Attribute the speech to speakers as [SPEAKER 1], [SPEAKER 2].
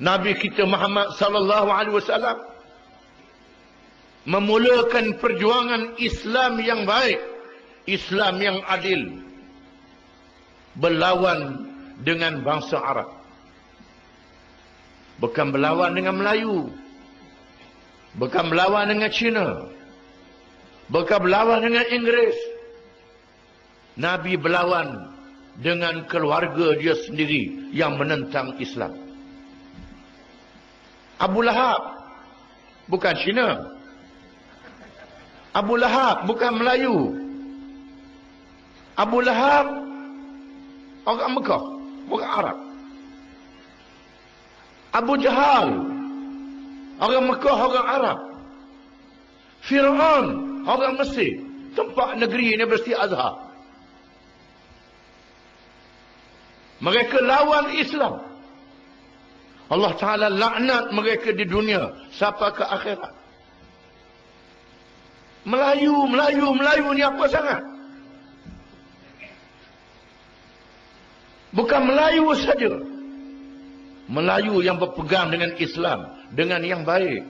[SPEAKER 1] Nabi kita Muhammad sallallahu alaihi wasallam memulakan perjuangan Islam yang baik, Islam yang adil berlawan dengan bangsa Arab. Bukan berlawan dengan Melayu. Bukan berlawan dengan Cina. Bukan berlawan dengan Inggeris. Nabi berlawan dengan keluarga dia sendiri yang menentang Islam. Abu Lahab bukan Cina. Abu Lahab bukan Melayu. Abu Lahab orang Mekah, orang Arab. Abu Jahal orang Mekah, orang Arab. Fir'aun orang Mesir, tempat negeri Universiti Azhar. Mereka lawan Islam. Allah Ta'ala laknat mereka di dunia sampai ke akhirat. Melayu, Melayu, Melayu ni apa sangat? Bukan Melayu saja. Melayu yang berpegang dengan Islam. Dengan yang baik.